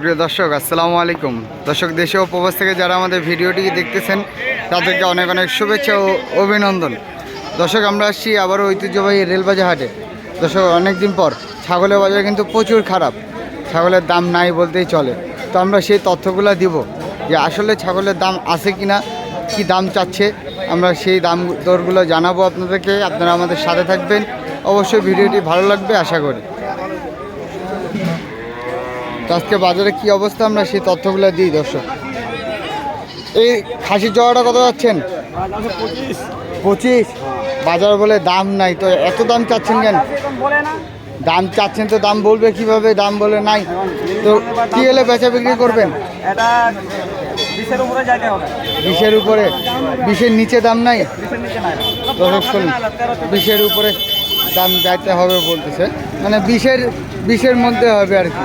প্রিয় দর্শক, আসসালামু আলাইকুম। দর্শক, দেশে ও প্রবাস থেকে যারা আমাদের ভিডিওটি দেখতেছেন, তাদেরকে অনেক অনেক শুভেচ্ছা ও অভিনন্দন। দর্শক, আমরা আসছি আবারও ঐতিহ্যবাহী রেলবাজার হাটে। দর্শক, অনেকদিন পর ছাগলের বাজার কিন্তু প্রচুর খারাপ। ছাগলের দাম নাই বলতেই চলে। তো আমরা সেই তথ্যগুলো দিব যে আসলে ছাগলের দাম আছে কি না কী দাম চাচ্ছে। আমরা সেই দাম দরগুলো জানাব আপনাদেরকে। আপনারা আমাদের সাথে থাকবেন। অবশ্যই ভিডিওটি ভালো লাগবে, আশা করি। আজকে বাজারে কি অবস্থা? আমরা সেই তথ্যগুলো দিই, দর্শক। এই খাসির জগাটা কত যাচ্ছেন? পঁচিশ। বাজার বলে দাম নাই, তো এত দাম চাচ্ছেন কেন? দাম চাচ্ছেন তো দাম বলবে কীভাবে, দাম বলে নাই। তো কি হলে বেচা বিক্রি করবেন? এটা বিশের উপরে। হবে বিশের নিচে দাম নাই? দর্শক শুনুন, বিশের উপরে দাম যাইতে হবে বলতেছে। মানে বিশের বিশের মধ্যে হবে আর কি।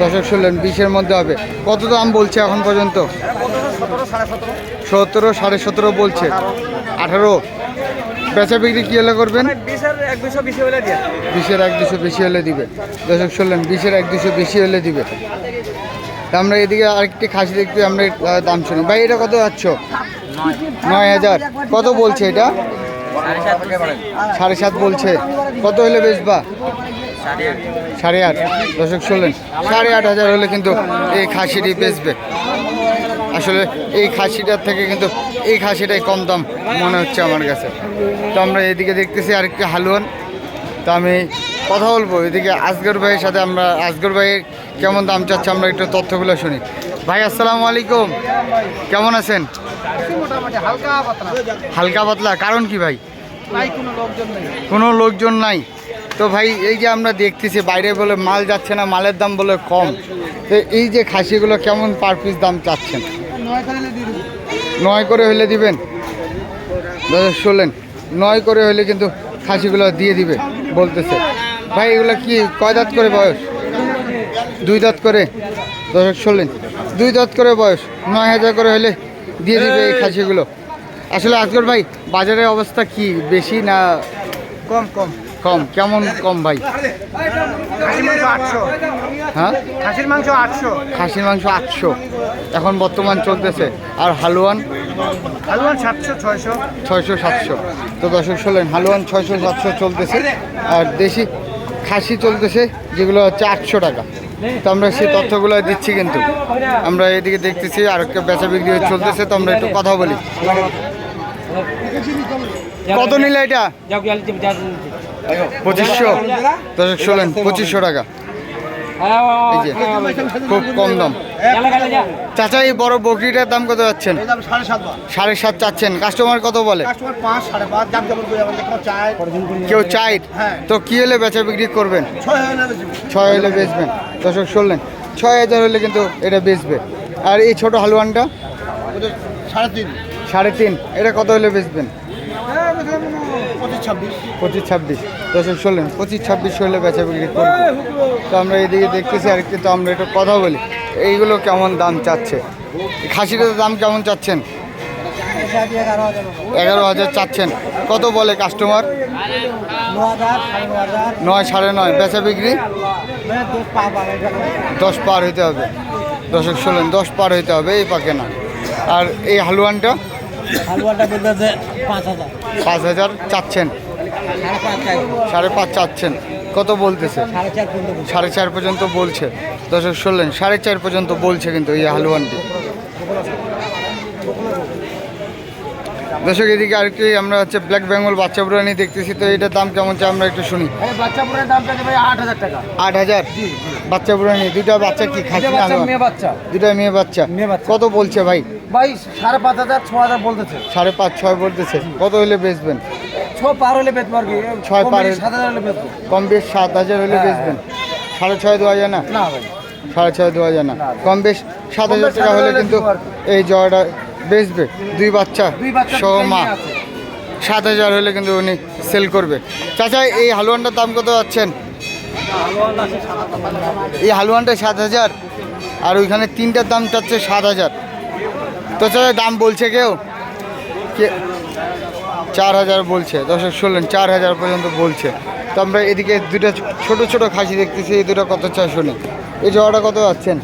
দর্শক শুনলেন বিশের মধ্যে হবে। কত দাম বলছে এখন পর্যন্ত? সতেরো সাড়ে সতেরো বলছে। আঠারো। বেচা বিক্রি কী হলে করবেন? মানে বিশের এক দুশো বেশি হলে দিবে। দর্শক শুনলেন বিশের এক দুশো বেশি হলে দিবে। আমরা এদিকে আরেকটি খাসি দেখতে আমরা দাম শুনি। ভাই এটা কত যাচ্ছ? নয় হাজার। কত বলছে এটা? সাড়ে সাত বলছে। কত হলে বেচবা? সাড়ে আট। দর্শক শুনলেন সাড়ে আট হাজার হলে কিন্তু এই খাসিটি বেচবে। আসলে এই খাসিটার থেকে কিন্তু এই খাসিটাই কম দাম মনে হচ্ছে আমার কাছে। তো আমরা এদিকে দেখতেছি আরেকটি হালুয়ান। তো আমি কথা বলব এদিকে আসগর ভাইয়ের সাথে আমরা আসগর ভাইয়ের কেমন দাম চাচ্ছে আমরা একটু তথ্যগুলো শুনি। ভাই আসসালামু আলাইকুম। কেমন আছেন? হালকা পাতলা। কারণ কি ভাই? কোনো লোকজন নাই। তো ভাই, এই যে আমরা দেখতেছি, বাইরে বলে মাল যাচ্ছে না, মালের দাম বলে কম। তো এই যে খাসিগুলো কেমন পার পিস দাম চাচ্ছেন? নয় করে হলে দিবেন? শোলেন নয় করে হলে কিন্তু খাসিগুলো দিয়ে দিবে, বলতেছে। ভাই, এগুলো কি, কয় দাঁত করে বয়স? দুই দাঁত করে। দর্শক শোলেন দুই দাঁত করে বয়স, নয় হাজার করে হলে দিয়ে দিবে এই খাসিগুলো। আসলে আজকের ভাই, বাজারের অবস্থা কি, বেশি না কম কম? কম কেমন কম ভাই? খাসির মাংস আটশো। হ্যাঁ? খাসির মাংস আটশো। খাসির মাংস আটশো। এখন বর্তমান চলতেছে। আর হালুয়ান? হালুয়ান সাতশো ছয়শো। ছয়শো সাতশো। তো দর্শক শোলেন হালুয়ান ছয়শো সাতশো চলতেছে। আর দেশি খাসি চলতেছে যেগুলো হচ্ছে আটশো টাকা। তো আমরা সেই তথ্যগুলো দিচ্ছি কিন্তু। আমরা এদিকে দেখতেছি আর একটা বেচা বিক্রি চলতেছে তো আমরা একটু কথা বলি। কত নিলে এটা? পঁচিশশো। দর্শক শোলেন পঁচিশশো টাকা। খুব কম দাম। চাচা এই বড় বকরিটার দাম কত যাচ্ছেন? সাড়ে সাত চাচ্ছেন। কাস্টমার কত বলে? কেউ চাই। তো কি হলে বেচা বিক্রি করবেন? ছয় হলে বেচবেন। দর্শক শুনলেন ছয় হাজার হলে কিন্তু এটা বেচবে। আর এই ছোট হালুয়ানটা? সাড়ে তিন। সাড়ে তিন। এটা কত হলে বেচবেন? ছাব্বিশ। পঁচিশ ছাব্বিশ। দর্শক, শুনলেন, পঁচিশ ছাব্বিশ হলে বেচা বিক্রি করবে। তো আমরা এদিকে দেখতেছি আর একটু তো আমরা একটু কথা বলি। এইগুলো কেমন দাম চাচ্ছে? খাসিটার দাম কেমন চাচ্ছেন? এগারো হাজার চাচ্ছেন। কত বলে কাস্টমার নয় সাড়ে নয়। বেচা বিক্রি? দশ পার হইতে হবে। দশক ষোলেন দশ পার হইতে হবে, এই পাকে না। আর এই হালুয়ানটা? পাঁচ হাজার। চাচ্ছেন? সাড়ে পাঁচ চাচ্ছেন। কত বলতেছে? সাড়ে চার পর্যন্ত বলছে। দশক ষোলেন সাড়ে চার পর্যন্ত বলছে কিন্তু এই হালুয়ানটি। দর্শক এদিকে আরেকটি আমরা হচ্ছে ব্ল্যাক বেঙ্গল বাচ্চা বুড়ানি দেখতেছি তো এটার দাম কেমন চাই আমরা একটু শুনি। বাচ্চা পুরের দাম ভাই আট হাজার টাকা। আট হাজার? বাচ্চা বুড়ানি দুটা বাচ্চা কি খাসি মেয়ে বাচ্চা। দুটা মেয়ে বাচ্চা। কত বলছে ভাই? ভাই সাড়ে পাঁচ হাজার ছ হাজার বলতেছে। সাড়ে পাঁচ ছয় বলতেছে। কত হলে বেচবেন? ছ পার হলে বেচবো আর কি। ছয় পার সাত হাজার হলে বেচবো। কম বেশ সাত হাজার হলে হ্যাঁ, বেচবেন। সাড়ে ছয় দেওয়া যায় না? না ভাই। সাড়ে ছয় দেওয়া যায় না। কম বেশ সাত হাজার টাকা হলে কিন্তু এই জয়টা বেচবে। দুই বাচ্চা সহ মা। সাত হাজার হলে কিন্তু উনি সেল করবে। চাচা এই হালুয়ানটার দাম কত পাচ্ছেন এই হালুয়ানটা সাত হাজার আর ওইখানে তিনটার দাম চাচ্ছে সাত হাজার। তো দাম বলছে কেউ? কে? চার হাজার বলছে। দর্শক শুনলেন চার হাজার পর্যন্ত বলছে। তো আমরা এদিকে দুটো ছোট ছোট খাসি দেখতেছি এই দুটো কত চাই শুনি এই জোড়াটা কত যাচ্ছেন?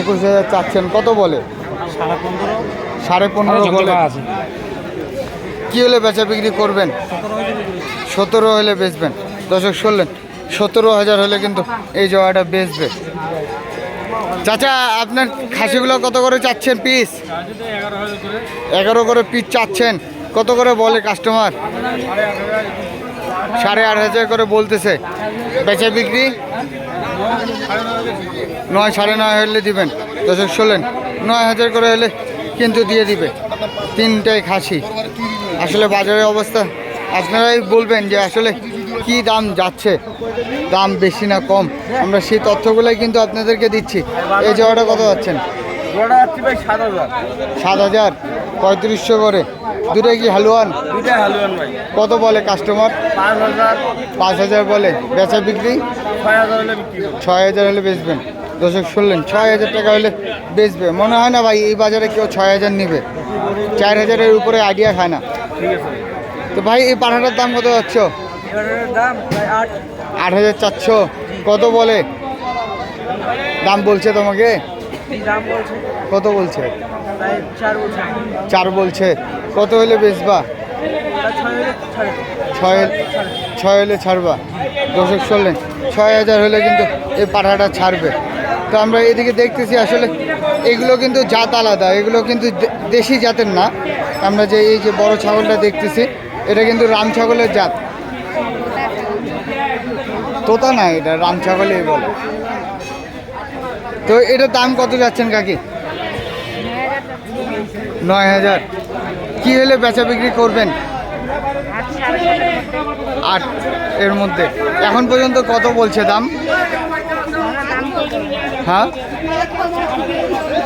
একুশ হাজার চাচ্ছেন কত বলে? সাড়ে পনেরো। বলে। কী হলে বেচা বিক্রি করবেন? সতেরো হলে বেচবেন। দশক শুনলেন সতেরো হাজার হলে কিন্তু এই জোড়াটা বেচবে। চাচা, আপনার খাসিগুলো কত করে চাচ্ছেন পিস এগারো করে পিস চাচ্ছেন। কত করে বলে কাস্টমার সাড়ে আট হাজার করে বলতেছে। বেচা বিক্রি? নয়, সাড়ে নয় হলে দিবেন। দশক শোলেন নয় হাজার করে হলে কিন্তু দিয়ে দিবে। তিনটাই খাসি। আসলে বাজারের অবস্থা, আপনারাই বলবেন যে আসলে কি দাম যাচ্ছে? দাম বেশি না কম? আমরা সেই তথ্যগুলোই কিন্তু আপনাদেরকে দিচ্ছি। এই জায়গাটা কত যাচ্ছেন? সাত হাজার। পঁয়ত্রিশশো করে। দুটাই কি হালুয়ান? কত বলে কাস্টমার পাঁচ হাজার। বলে। বেচা বিক্রি? ছয় হাজার হলে বেচবেন। দর্শক শুনলেন ছয় হাজার টাকা হলে বেচবে। মনে হয় না ভাই এই বাজারে কেউ ছয় হাজার নেবে। চার হাজারের উপরে আইডিয়া খায় না। ঠিক আছে। তো ভাই এই পাঠাটার দাম কত যাচ্ছ? দাম আট। হাজার চারশো। কত বলে? দাম বলছে তোমাকে? কত বলছে? চার বলছে। কত হলে বেচবা? ছয় ছয় হলে ছাড়বা। দর্শক শুনলেন ছয় হাজার হলে কিন্তু এই পাঠাটা ছাড়বে। তো আমরা এদিকে দেখতেছি আসলে এগুলো কিন্তু জাত আলাদা এগুলো কিন্তু দেশি জাতের না। আমরা যে এই যে বড় ছাগলটা দেখতেছি এটা কিন্তু রাম ছাগলের জাত। তোতা না, এটা রাম ছাগলই বলে। তো এটার দাম কত যাচ্ছেন কাকি? নয় হাজার। কি হলে বেচা বিক্রি করবেন? আট এর মধ্যে। এখন পর্যন্ত কত বলছে দাম? হ্যাঁ?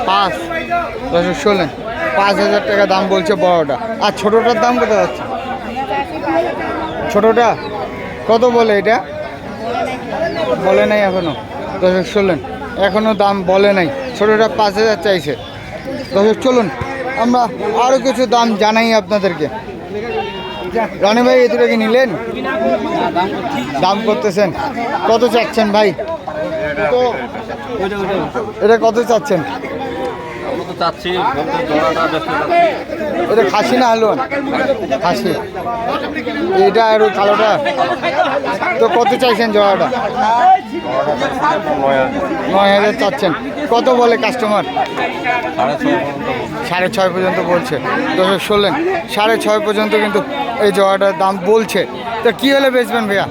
পাঁচ। দশ শোলেন পাঁচ হাজার টাকা দাম বলছে বড়টা। আর ছোটোটার দাম কত যাচ্ছে? ছোটোটা? কত বলে এটা? বলে নাই এখনও। দর্শক, চলুন। এখনও দাম বলে নাই। ছোটোটা পাঁচ হাজার চাইছে। দর্শক, চলুন। আমরা আরও কিছু দাম জানাই আপনাদেরকে। রনি ভাই এই কি নিলেন? দাম করতেছেন। কত চাচ্ছেন ভাই? এটা কত চাচ্ছেন? চাচ্ছি। খাসি না হালুয়ান খাসি। এটা আর কালোটা? তো কত চাইছেন জোড়াটা? নয় হাজার চাচ্ছেন। কত বলে কাস্টমার সাড়ে ছয় পর্যন্ত বলছে। দর্শক, শুনলেন? সাড়ে ছয় পর্যন্ত কিন্তু এই জোড়াটার দাম বলছে। তো কি হলে বেচবেন ভাইয়া?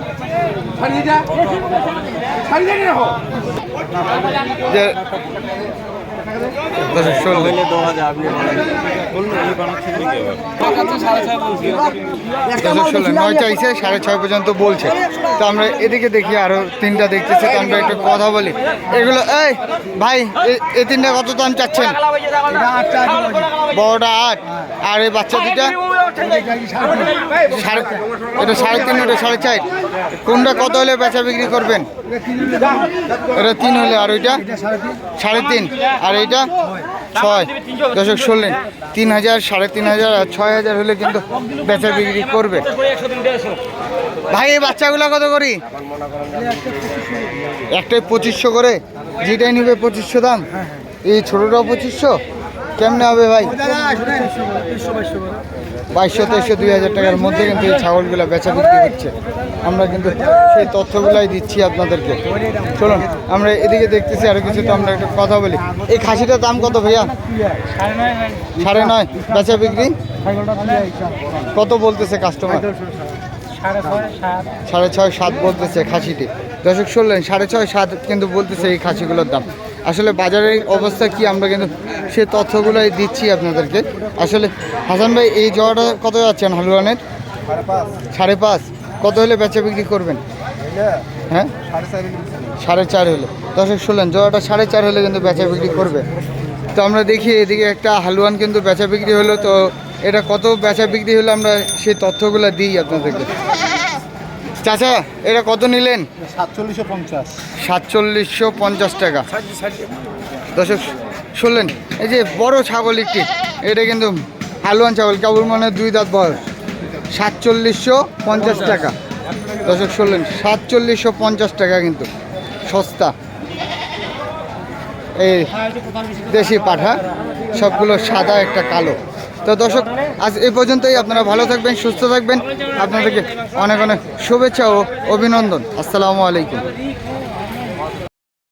যে নয় চাইছে সাড়ে ছয় পর্যন্ত বলছে। তো আমরা এদিকে দেখি, আরও তিনটা দেখতেছি আমরা একটু কথা বলি। এগুলো, এই, ভাই, এ- তিনটা কত দাম চাচ্ছেন? বড়টা আট। আর এই বাচ্চা দুটা সাড়ে এটা সাড়ে তিন ওটা সাড়ে চার। কোনটা কত হলে বেচা বিক্রি করবেন? এটা তিন হলে, আর ওইটা? সাড়ে তিন। আর এইটা? ছয়। দশক শুনলেন। তিন হাজার, সাড়ে তিন হাজার আর ছয় হাজার হলে কিন্তু বেচা বিক্রি করবে। ভাই, এই বাচ্চাগুলো কত করি? একটাই পঁচিশশো করে? যেটাই নিবে পঁচিশশো দাম? এই ছোটোটাও পঁচিশশো? কেমনে হবে ভাই? বাইশশো, তেইশশো, দুই হাজার টাকার মধ্যে কিন্তু এই ছাগলগুলো বেচা বিক্রি হচ্ছে। আমরা কিন্তু সেই তথ্যগুলাই দিচ্ছি আপনাদেরকে। চলুন, আমরা এদিকে দেখতেছি আরও কিছু, তো আমরা একটা কথা বলি। এই খাসিটার দাম কত ভাইয়া? সাড়ে নয়। বেচা বিক্রি? কত বলতেছে কাস্টমার সাড়ে ছয়, সাত বলতেছে খাসিটি। দর্শক শুনলেন, সাড়ে ছয়, সাত কিন্তু বলতেছে এই খাসিগুলোর দাম। আসলে বাজারের অবস্থা কি? আমরা কিন্তু সে তথ্যগুলোই দিচ্ছি আপনাদেরকে। আসলে হাসান ভাই, এই জোয়াটা কত যাচ্ছেন হালুয়ানের? সাড়ে পাঁচ। কত হলে বেচা বিক্রি করবেন? হ্যাঁ? সাড়ে চার হলে। দর্শক, শুনলেন জোয়াটা সাড়ে চার হলে কিন্তু বেচা বিক্রি করবে। তো আমরা দেখি এদিকে একটা হালুয়ান কিন্তু বেচা বিক্রি হলো। তো এটা কত বেচা বিক্রি হলো আমরা সেই তথ্যগুলো দিই আপনাদেরকে? চাচা, এটা কত নিলেন? সাতচল্লিশশো পঞ্চাশ। সাতচল্লিশশো পঞ্চাশ টাকা। দর্শক, শুনলেন? এই যে বড় ছাগল একটি, এটা কিন্তু হালুয়ান ছাগল, কেবল মানে দুই দাঁত বয়স। সাতচল্লিশশো পঞ্চাশ টাকা। দর্শক, শুনলেন? সাতচল্লিশশো পঞ্চাশ টাকা কিন্তু সস্তা। এই দেশি পাঠা সবগুলো সাদা, একটা কালো। তো দর্শক, আজ এই পর্যন্তই। আপনারা ভালো থাকবেন, সুস্থ থাকবেন। আপনাদেরকে অনেক অনেক শুভেচ্ছা ও অভিনন্দন। আসসালামু আলাইকুম।